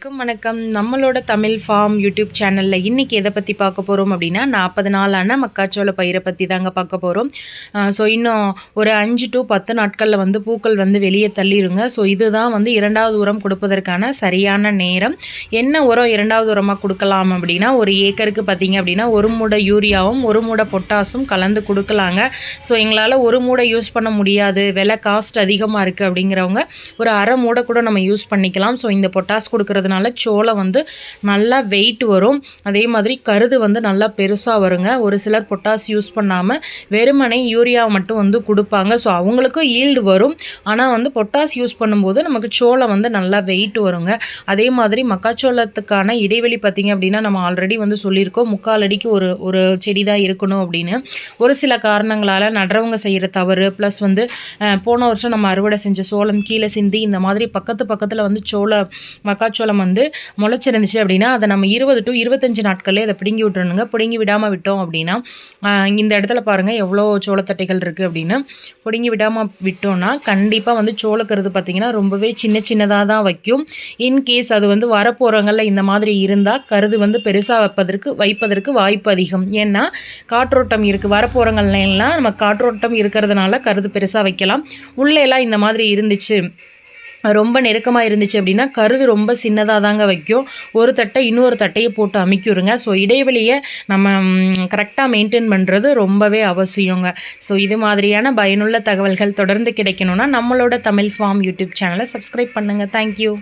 வணக்கம் வணக்கம். நம்மளோட தமிழ் ஃபார்ம் யூடியூப் சேனலில் இன்றைக்கி எதை பற்றி பார்க்க போகிறோம் அப்படின்னா நாற்பது நாளான மக்காச்சோள பயிரை பற்றி தாங்க பார்க்க போகிறோம் ஸோ இன்னும் ஒரு அஞ்சு டு பத்து நாட்களில் வந்து பூக்கள் வந்து வெளியே தள்ளிடுங்க ஸோ இதுதான் வந்து இரண்டாவது உரம் கொடுப்பதற்கான சரியான நேரம். என்ன உரம் இரண்டாவது உரமாக கொடுக்கலாம் அப்படின்னா ஒரு ஏக்கருக்கு பார்த்தீங்க அப்படின்னா ஒரு மூடை யூரியாவும் ஒரு மூடை பொட்டாசும் கலந்து கொடுக்கலாங்க. ஸோ எங்களால் ஒரு மூடை யூஸ் பண்ண முடியாது. விலை காஸ்ட் அதிகமாக இருக்குது அப்படிங்கிறவங்க ஒரு அரை மூடை கூட நம்ம யூஸ் பண்ணிக்கலாம். ஸோ இந்த பொட்டாஸ் கொடுக்கறதுனால சோளம் வந்து நல்லா வெயிட் வரும். அதே மாதிரி கருது வந்து நல்லா பெருசாக வருங்க. ஒரு சிலர் பொட்டாஸ் யூஸ் பண்ணாமல் வெறுமனை யூரியா மட்டும் வந்து கொடுப்பாங்க. ஸோ அவங்களுக்கும் ஈல்டு வரும். ஆனால் வந்து பொட்டாஸ் யூஸ் பண்ணும்போது நமக்கு சோளம் வந்து நல்லா வெயிட் வருங்க. அதே மாதிரி மக்காச்சோளத்துக்கான இடைவெளி பார்த்திங்க அப்படின்னா நம்ம ஆல்ரெடி வந்து சொல்லியிருக்கோம். முக்கால் அடிக்கு ஒரு ஒரு செடி தான் இருக்கணும் அப்படின்னு. ஒரு சில காரணங்களால் நடுறவங்க செய்கிற தவறு ப்ளஸ் வந்து போன வருஷம் நம்ம அறுவடை செஞ்ச சோளம் கீழே சிந்தி இந்த மாதிரி பக்கத்து பக்கத்தில் வந்து சோள மக்காச்சோளம் வந்து முளைச்சிருந்துச்சு அப்படின்னா அதை நம்ம இருபது டு இருபத்தஞ்சு நாட்களே அதை பிடுங்கி விட்டுறணுங்க. பிடுங்கி விடாமல் விட்டோம் அப்படின்னா இந்த இடத்துல பாருங்கள் எவ்வளோ சோளத்தட்டைகள் இருக்குது அப்படின்னு. பிடுங்கி விடாமல் விட்டோம்னா கண்டிப்பாக வந்து சோளக்கருது பார்த்திங்கன்னா ரொம்பவே சின்ன சின்னதாக தான் வைக்கும். இன்கேஸ் அது வந்து வரப்போகிறவங்களில் இந்த மாதிரி இருந்தால் கருது வந்து பெருசாக வைப்பதற்கு வைப்பதற்கு வாய்ப்பு அதிகம். ஏன்னா காற்றோட்டம் இருக்குது வரப்போகிறவங்கள்லாம் நம்ம காற்றோட்டம் இருக்கிறதுனால கருது பெருசாக வைக்கலாம். உள்ளே எல்லாம் இந்த மாதிரி இருந்துச்சு. ரொம்ப நெருக்கமாக இருந்துச்சு அப்படின்னா கருது ரொம்ப சின்னதாக தாங்க வைக்கும். ஒரு தட்டை இன்னொரு தட்டையை போட்டு அமைக்கிடுங்க ஸோ இடைவெளியை நம்ம கரெக்டாக மெயின்டைன் பண்ணுறது ரொம்பவே அவசியங்க. ஸோ இது மாதிரியான பயனுள்ள தகவல்கள் தொடர்ந்து கிடைக்கணும்னா நம்மளோட தமிழ் ஃபார்ம் யூடியூப் சேனலை சப்ஸ்கிரைப் பண்ணுங்கள் தேங்க்யூ